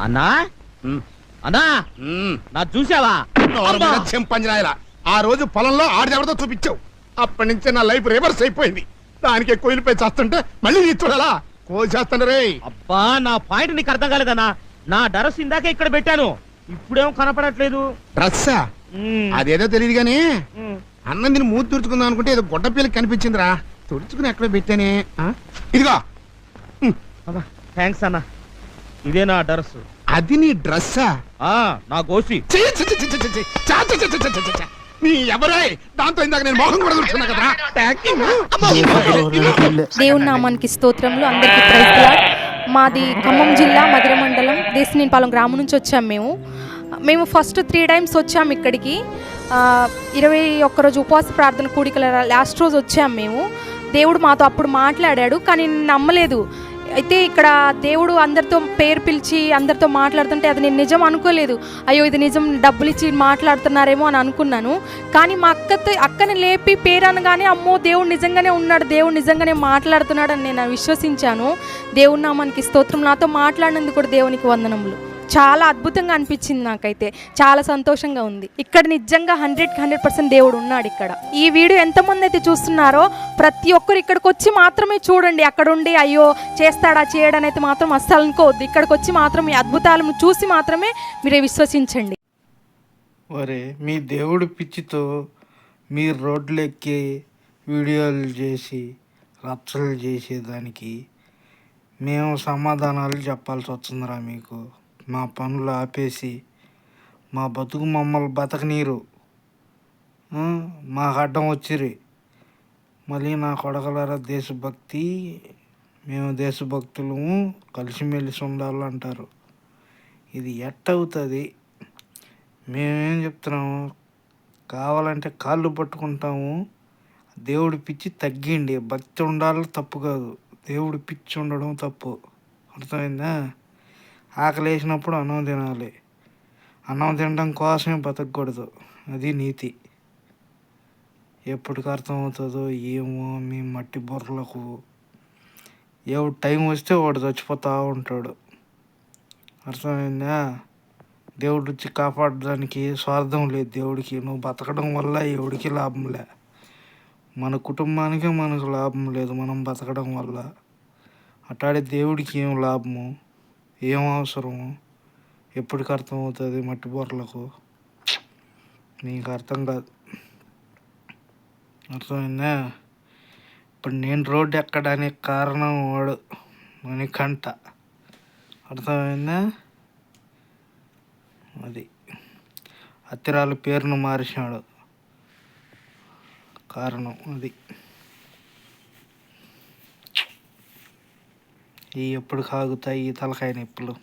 అన్నా? అన్నా? నా చూసావా! చింపంజనాయల ఆ రోజు పొలంలో ఆడదెవరితో చూపించావు. అప్పటి నుంచి నా లైఫ్ రివర్స్ అయిపోయింది. దానికి కోయిలపై చేస్తుంటే మళ్ళీ చూడాలా? కోసేస్తాను రే. అబ్బా నా పాయింట్ నీకు అర్థం కాలేదన్నా. నా డరస్ ఇందాకే ఇక్కడ పెట్టాను. ఇప్పుడేం కనపడట్లేదు. డ్రస్సా. అదేదో తెలియదు గానీ. అన్నం దీన్ని మూతి తుడుచుకుందాం అనుకుంటే ఏదో గొడ్డ పిల్లకి కనిపించిందిరా. తుడుచుకుని ఎక్కడ పెట్టానే? ఇదిగో. థ్యాంక్స్ అన్నా. ఇదే నా డరస్. అది నీ డ్రస్సా? ఆ నా గోసి. ఛీ, ఛీ, ఛీ, ఛీ, ఛీ, ఛీ, చా, చీ, చీ, చీ, చీ, చీ, చీ. నీ ఎవరే దాంతో ఇందాక నేను మొహం కూడా చూస్తున్నా కదా ప్యాకింగ్ దేవుని నామానికి స్తోత్రములు. అందరికీ ప్రైజ్ లార్డ్. మాది ఖమ్మం జిల్లా మధుర మండలం దేశనేనిపాలెం గ్రామం నుంచి వచ్చాం మేము. మేము ఫస్ట్ త్రీ టైమ్స్ వచ్చాము ఇక్కడికి. ఆ, ఇరవై ఒక్కరోజు ఉపవాస ప్రార్థన కూడికల లాస్ట్ రోజు వచ్చాము మేము. దేవుడు మాతో అప్పుడు మాట్లాడాడు కానీ నేను నమ్మలేదు. అయితే ఇక్కడ దేవుడు అందరితో పేరు పిలిచి అందరితో మాట్లాడుతుంటే అది నేను నిజం అనుకోలేదు. అయ్యో ఇది నిజం డబ్బులు ఇచ్చి మాట్లాడుతున్నారేమో అని అనుకున్నాను. కానీ మా అక్కతో అక్కని లేపి పేరు అనగానే అమ్మో దేవుడు నిజంగానే ఉన్నాడు దేవుడు నిజంగానే మాట్లాడుతున్నాడు అని నేను విశ్వసించాను. దేవుని నామానికి స్తోత్రం. నాతో మాట్లాడినందుకు కూడా దేవునికి వందనములు. చాలా అద్భుతంగా అనిపించింది నాకైతే. చాలా సంతోషంగా ఉంది. ఇక్కడ నిజంగా హండ్రెడ్ హండ్రెడ్ పర్సెంట్ దేవుడు ఉన్నాడు ఇక్కడ. ఈ వీడియో ఎంతమంది అయితే చూస్తున్నారో ప్రతి ఒక్కరు ఇక్కడికి వచ్చి మాత్రమే చూడండి. అక్కడ ఉండి అయ్యో చేస్తాడా చేయడనైతే మాత్రం అస్సలు అనుకోవద్దు. ఇక్కడికి వచ్చి మాత్రం ఈ అద్భుతాలను చూసి మాత్రమే మీరే విశ్వసించండి. ఒరే మీ దేవుడు పిచ్చితో మీరు రోడ్లు ఎక్కి వీడియోలు చేసి రచ్చలు చేసేదానికి మేము సమాధానాలు చెప్పాల్సి వస్తుందిరా మీకు. మా పనులు ఆపేసి మా బతుకు మమ్మల్ని బతకనీరు. మాకు అడ్డం వచ్చిరి మళ్ళీ నా కొడకలరా దేశభక్తి మేము దేశభక్తులము కలిసిమెలిసి ఉండాలంటారు. ఇది ఎట్టవుతుంది? మేమేం చెప్తున్నాము? కావాలంటే కాళ్ళు పట్టుకుంటాము. దేవుడి పిచ్చి తగ్గిండి. భక్తి ఉండాలి తప్పు కాదు. దేవుడి పిచ్చి ఉండడం తప్పు. అర్థమైందా? ఆకలి వేసినప్పుడు అన్నం తినాలి. అన్నం తినడం కోసమే బతకూడదు అది నీతి. ఎప్పటికి అర్థమవుతుందో ఏమో మీ మట్టి బుర్రలకు. ఏ టైం వస్తే వాడు చచ్చిపోతూ ఉంటాడు. అర్థమైందా? దేవుడు వచ్చి కాపాడడానికి స్వార్థం లేదు దేవుడికి. నువ్వు బతకడం వల్ల ఎవడికి లాభం లే. మన కుటుంబానికి మనకు లాభం లేదు మనం బతకడం వల్ల. అట్లాడే దేవుడికి ఏం లాభము? ఏం అవసరము? ఎప్పటికి అర్థమవుతుంది మట్టి బొర్రలకు నీకు అర్థం కాదు. అర్థమైందా? ఇప్పుడు నేను రోడ్డు ఎక్కడానికి కారణం వాడు మణికంఠ. అర్థమైందా? అది. అత్తిరాల పేరును మార్చాడు. కారణం అది. ఎప్పుడు కాగుతాయి ఈ తలకాయ నొప్పులు?